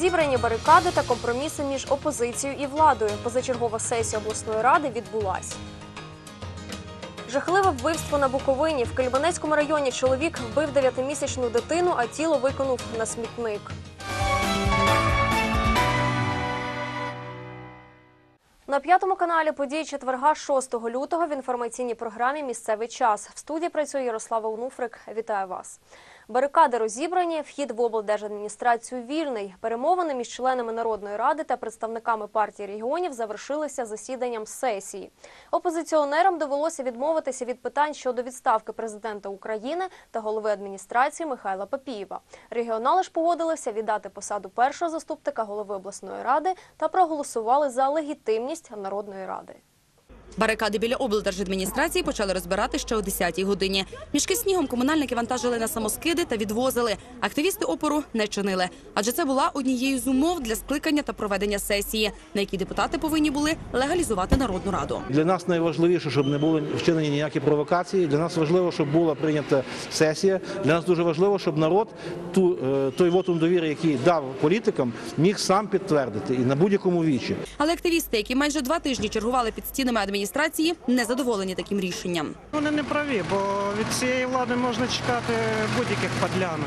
Розібрані барикади та компроміси між опозицією і владою. Позачергова сесія обласної ради відбулась. Жахливе вбивство на Буковині. В Кельбанецькому районі чоловік вбив дев'ятимісячну дитину, а тіло виконув на смітник. На п'ятому каналі події четверга 6 лютого в інформаційній програмі Місцевий час. В студії працює Ярослава Унуфрик. Вітаю вас. Барикади розібрані, вхід в облдержадміністрацію вільний. Перемовини між членами Народної ради та представниками партії регіонів завершилися засіданням сесії. Опозиціонерам довелося відмовитися від питань щодо відставки президента України та голови адміністрації Михайла Папієва. Регіонали ж погодилися віддати посаду першого заступника голови обласної ради та проголосували за легітимність Народної ради. Барикади біля облдержадміністрації почали розбирати ще о 10-й годині. Мішки з снігом комунальники вантажили на самоскиди та відвозили. Активісти опору не чинили, адже це була однією з умов для скликання та проведення сесії, на якій депутати повинні були легалізувати народну раду. Для нас найважливіше, щоб не були вчинені ніякі провокації. Для нас важливо, щоб була прийнята сесія. Для нас дуже важливо, щоб народ ту е, той вотум довіри, який дав політикам, міг сам підтвердити і на будь-якому вічі. Але активісти, які майже два тижні чергували під стінами адміністрації, не задоволені таким рішенням. Вони не праві, бо від цієї влади можна чекати будь-яких подлянок.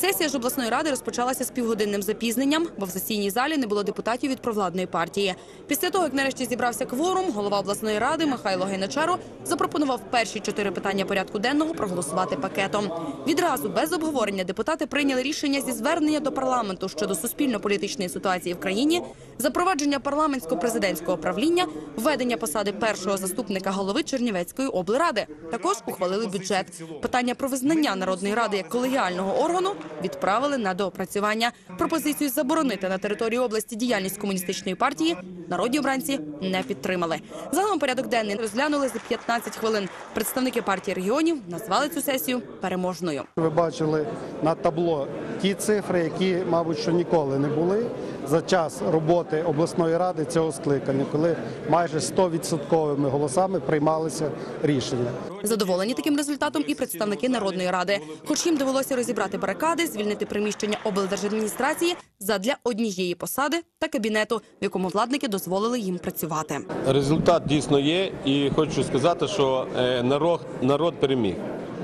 Сесія ж обласної ради розпочалася з півгодинним запізненням, бо в сесійній залі не було депутатів від провладної партії. Після того, як нарешті зібрався кворум, голова обласної ради Михайло Гайначаро запропонував перші чотири питання порядку денного проголосувати пакетом. Відразу без обговорення депутати прийняли рішення зі звернення до парламенту щодо суспільно-політичної ситуації в країні, запровадження парламентсько-президентського правління, введення посади першого заступника голови Чернівецької облради. Також ухвалили бюджет. Питання про визнання народної ради як колегіального органу відправили на доопрацювання. Пропозицію заборонити на території області діяльність комуністичної партії народні обранці не підтримали. Загалом порядок денний розглянули за 15 хвилин. Представники партії регіонів назвали цю сесію переможною. Ви бачили на табло ті цифри, які, мабуть, що ніколи не були за час роботи обласної ради цього скликання, коли майже 100% голосами приймалися рішення. Задоволені таким результатом і представники народної ради. Хоч їм довелося розібрати барикади, звільнити приміщення облдержадміністрації задля однієї посади та кабінету, в якому владники дозволили їм працювати. Результат дійсно є, і хочу сказати, що е, народ, народ переміг.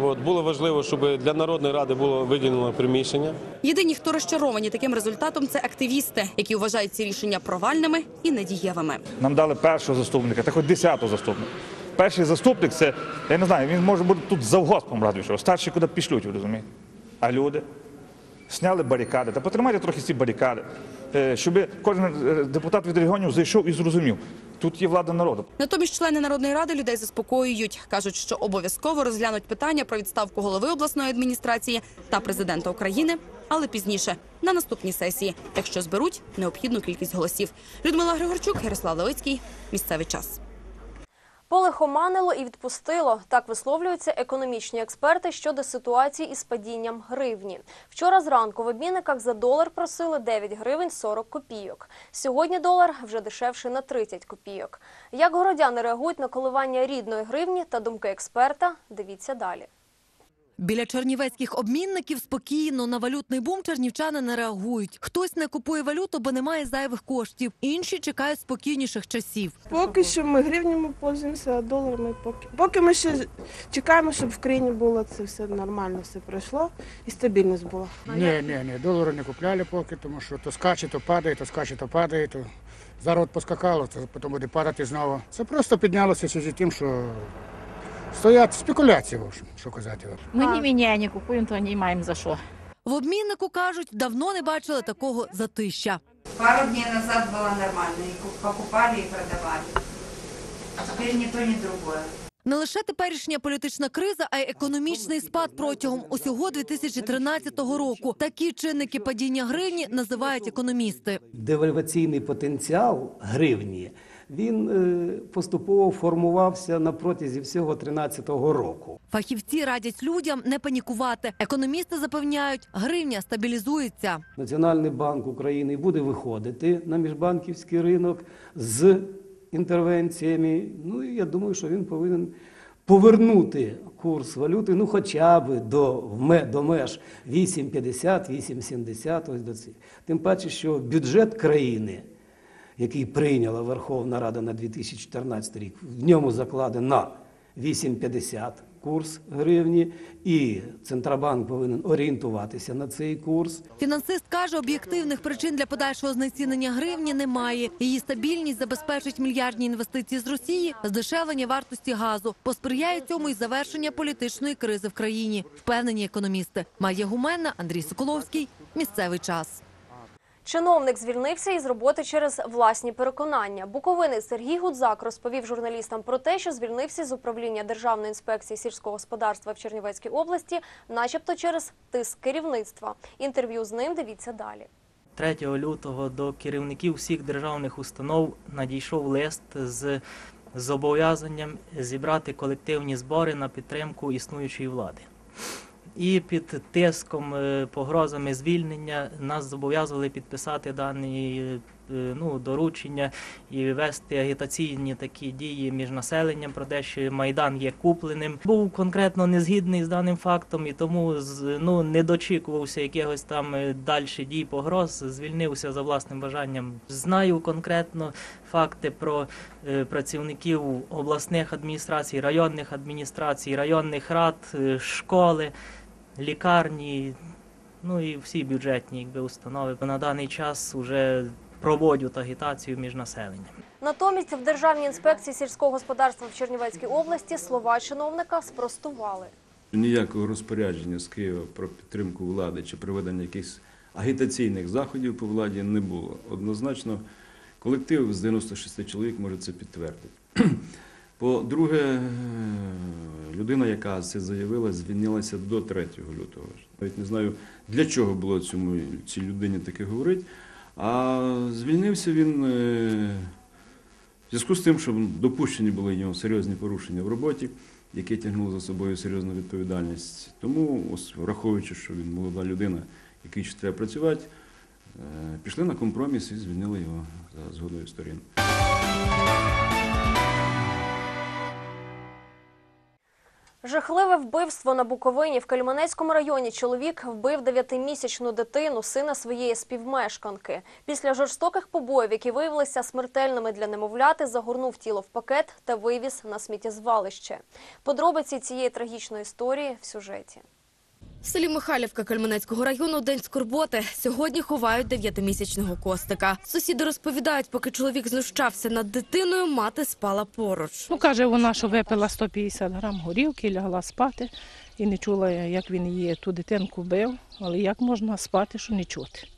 От було важливо, щоб для народної ради було виділено приміщення. Єдині, хто розчаровані таким результатом, це активісти, які вважають ці рішення провальними і недієвими. Нам дали першого заступника, та хоч десятого заступника. Перший заступник це, я не знаю, він може бути тут завгоспом що старші куди пішлють, ви розумієте? А люди сняли барикади. Та потримайте трохи ці барикади, е, щоб кожен е, депутат від регіонів зайшов і зрозумів, тут є влада народу. Натомість члени народної ради людей заспокоюють. кажуть, що обов'язково розглянуть питання про відставку голови обласної адміністрації та президента України, але пізніше на наступній сесії, якщо зберуть необхідну кількість голосів. Людмила Григорчук, Ярослав Левицький. Місцевий час. Полихоманило і відпустило. Так висловлюються економічні експерти щодо ситуації із падінням гривні. Вчора зранку в обмінниках за долар просили 9 гривень 40 копійок. Сьогодні долар вже дешевший на 30 копійок. Як городяни реагують на коливання рідної гривні та думки експерта, дивіться далі. Біля чернівецьких обмінників спокійно на валютний бум чернівчани не реагують. Хтось не купує валюту, бо немає зайвих коштів. Інші чекають спокійніших часів. Поки що ми гривнями пользуємося, а доларами поки. Поки ми ще чекаємо, щоб в країні було це все нормально, все пройшло і стабільність була. Ні, ні, ні, долари не купляли поки, тому що то скаче, то падає, то скаче, то падає, то зараз поскакало, то потім буде падати знову. Це просто піднялося з тим, що стоять спекуляції, в общем, що казати. вам. Мы не меняя, не купуем, то не маем за что. В обміннику кажуть, давно не бачили такого затища. Пару дней назад было нормально, ку- покупали и продавали. А теперь ни то, ни другое. Не лише теперішня політична криза, а й економічний спад протягом усього 2013 року. Такі чинники падіння гривні називають економісти. девальваційний потенціал гривні він е, поступово формувався на протязі всього 2013 року. Фахівці радять людям не панікувати. Економісти запевняють, гривня стабілізується. Національний банк України буде виходити на міжбанківський ринок з інтервенціями. Ну і я думаю, що він повинен повернути курс валюти, ну хоча б до, до меж 8,50, 8,70, ось до цих. Тим паче, що бюджет країни, який прийняла Верховна Рада на 2014 рік, в ньому закладено на 8,50 курс гривні, і Центробанк повинен орієнтуватися на цей курс. Фінансист каже, об'єктивних причин для подальшого знецінення гривні немає. Її стабільність забезпечить мільярдні інвестиції з Росії, здешевлення вартості газу. Посприяє цьому і завершення політичної кризи в країні. Впевнені економісти. Майя Гуменна, Андрій Соколовський. Місцевий час. Чиновник звільнився із роботи через власні переконання. Буковинець Сергій Гудзак розповів журналістам про те, що звільнився з управління Державної інспекції сільського господарства в Чернівецькій області, начебто через тиск керівництва. Інтерв'ю з ним дивіться далі. 3 лютого до керівників всіх державних установ надійшов лист з зобов'язанням зібрати колективні збори на підтримку існуючої влади. І під тиском, е, погрозами звільнення нас зобов'язували підписати дані е, ну, доручення і вести агітаційні такі дії між населенням про те, що Майдан є купленим. Був конкретно не згідний з даним фактом і тому ну, не дочікувався якихось там е, дальших дій погроз, звільнився за власним бажанням. Знаю конкретно факти про працівників обласних адміністрацій, районних адміністрацій, районних рад, школи, лікарні, ну і всі бюджетні якби, установи. На даний час вже проводять агітацію між населенням. Натомість в Державній інспекції сільського господарства в Чернівецькій області слова чиновника спростували. Ніякого розпорядження з Києва про підтримку влади чи проведення якихось агітаційних заходів по владі не було. Однозначно, колектив з 96 чоловік може це підтвердити. По-друге, е, людина, яка це заявила, звільнилася до 3 лютого. Навіть не знаю, для чого було цьому, цій людині таке говорити. А звільнився він е, в зв'язку з тим, що допущені були в нього серйозні порушення в роботі, які тягнули за собою серйозну відповідальність. Тому, ось, враховуючи, що він молода людина, який ще треба працювати, е, пішли на компроміс і звільнили його за згодою сторін. Жахливе вбивство на Буковині в Кальманецькому районі. Чоловік вбив дев'ятимісячну дитину, сина своєї співмешканки. Після жорстоких побоїв, які виявилися смертельними для немовляти, загорнув тіло в пакет та вивіз на сміттєзвалище. Подробиці цієї трагічної історії в сюжеті. В селі Михайлівка Кальманецького району день скорботи. Сьогодні ховають дев'ятимісячного костика. Сусіди розповідають, поки чоловік знущався над дитиною, мати спала поруч. Ну, каже вона, що випила 150 грам горілки, лягла спати і не чула, як він її ту дитинку бив. Але як можна спати, що не чути?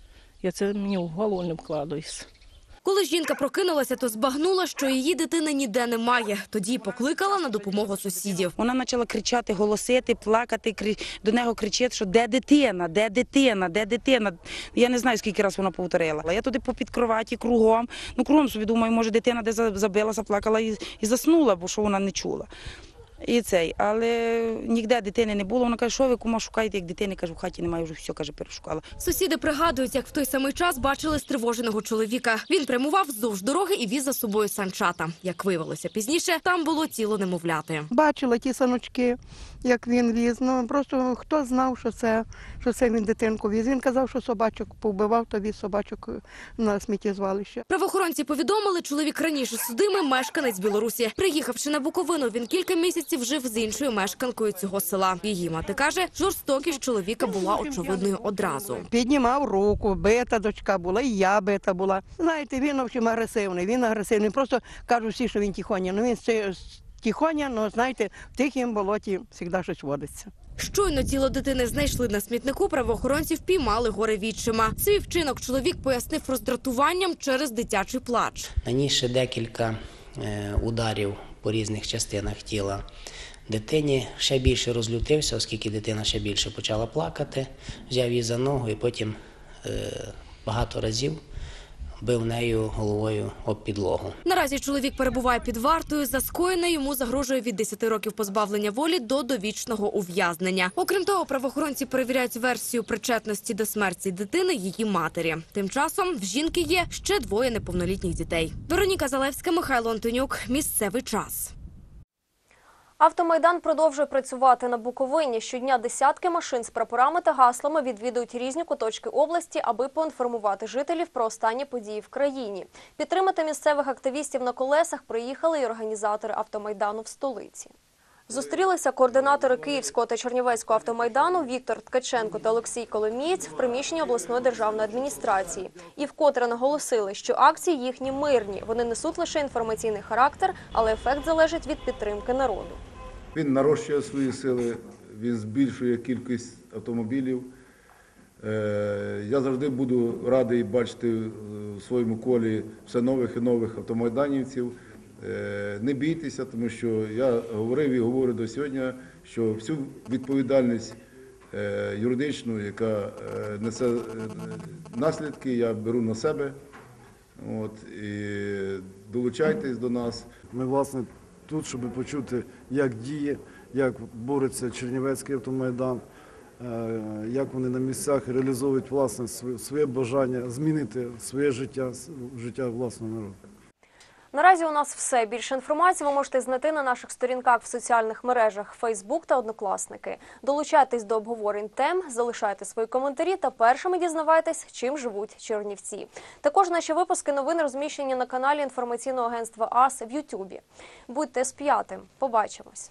Я це мені в голову не вкладаюся. Коли жінка прокинулася, то збагнула, що її дитини ніде немає. Тоді покликала на допомогу сусідів. Вона почала кричати, голосити, плакати, до нього кричить, що де дитина, де дитина, де дитина. Я не знаю, скільки разів вона повторила. Я туди попід кроваті кругом. Ну, кругом собі думаю, може дитина де за- забилася, плакала і, і заснула, бо що вона не чула. І цей, але ніде дитини не було. Вона каже, що ви кума шукаєте, як дитини, кажу, в хаті немає, вже все каже, перешукала. Сусіди пригадують, як в той самий час бачили стривоженого чоловіка. Він прямував вздовж дороги і віз за собою санчата. Як виявилося пізніше, там було тіло немовляти. Бачила ті саночки, як він віз. Ну просто хто знав, що це, що це він дитинку віз. Він казав, що собачок повбивав, то віз собачок на сміттєзвалище. Правоохоронці повідомили, чоловік раніше судимий мешканець Білорусі. Приїхавши на Буковину, він кілька місяців жив з іншою мешканкою цього села. Її мати каже, жорстокість чоловіка була очевидною одразу. Піднімав руку, бита дочка була, і я бита була. Знаєте, він общем, агресивний. Він агресивний. Просто кажуть всі, що він тихоня. Ну він тихоня, але знаєте, в тихім болоті завжди щось водиться. Щойно тіло дитини знайшли на смітнику, правоохоронці впіймали горе відчима. Свій вчинок чоловік пояснив роздратуванням через дитячий плач. Наніс ще декілька е, ударів по різних частинах тіла дитині. Ще більше розлютився, оскільки дитина ще більше почала плакати, взяв її за ногу і потім е, багато разів бив нею головою об підлогу. Наразі чоловік перебуває під вартою. За скоєне йому загрожує від 10 років позбавлення волі до довічного ув'язнення. Окрім того, правоохоронці перевіряють версію причетності до смерті дитини її матері. Тим часом в жінки є ще двоє неповнолітніх дітей. Вероніка Залевська, Михайло Антонюк. Місцевий час. Автомайдан продовжує працювати на Буковині. Щодня десятки машин з прапорами та гаслами відвідують різні куточки області, аби поінформувати жителів про останні події в країні. Підтримати місцевих активістів на колесах приїхали й організатори автомайдану в столиці. Зустрілися координатори Київського та Чернівецького автомайдану Віктор Ткаченко та Олексій Коломієць в приміщенні обласної державної адміністрації. І вкотре наголосили, що акції їхні мирні. Вони несуть лише інформаційний характер, але ефект залежить від підтримки народу. Він нарощує свої сили, він збільшує кількість автомобілів. Е, Я завжди буду радий бачити в своєму колі все нових і нових автомайданівців. Е, Не бійтеся, тому що я говорив і говорю до сьогодні, що всю відповідальність е, юридичну, яка е, несе наслідки, я беру на себе. От, і долучайтесь до нас. Ми, власне, тут, щоб почути, як діє, як бореться Чернівецький автомайдан, як вони на місцях реалізовують власне своє бажання змінити своє життя, життя власного народу. Наразі у нас все. Більше інформації ви можете знайти на наших сторінках в соціальних мережах Facebook та Однокласники. Долучайтесь до обговорень тем, залишайте свої коментарі та першими дізнавайтесь, чим живуть чернівці. Також наші випуски новин розміщені на каналі інформаційного агентства АС в Ютубі. Будьте з п'ятим. Побачимось.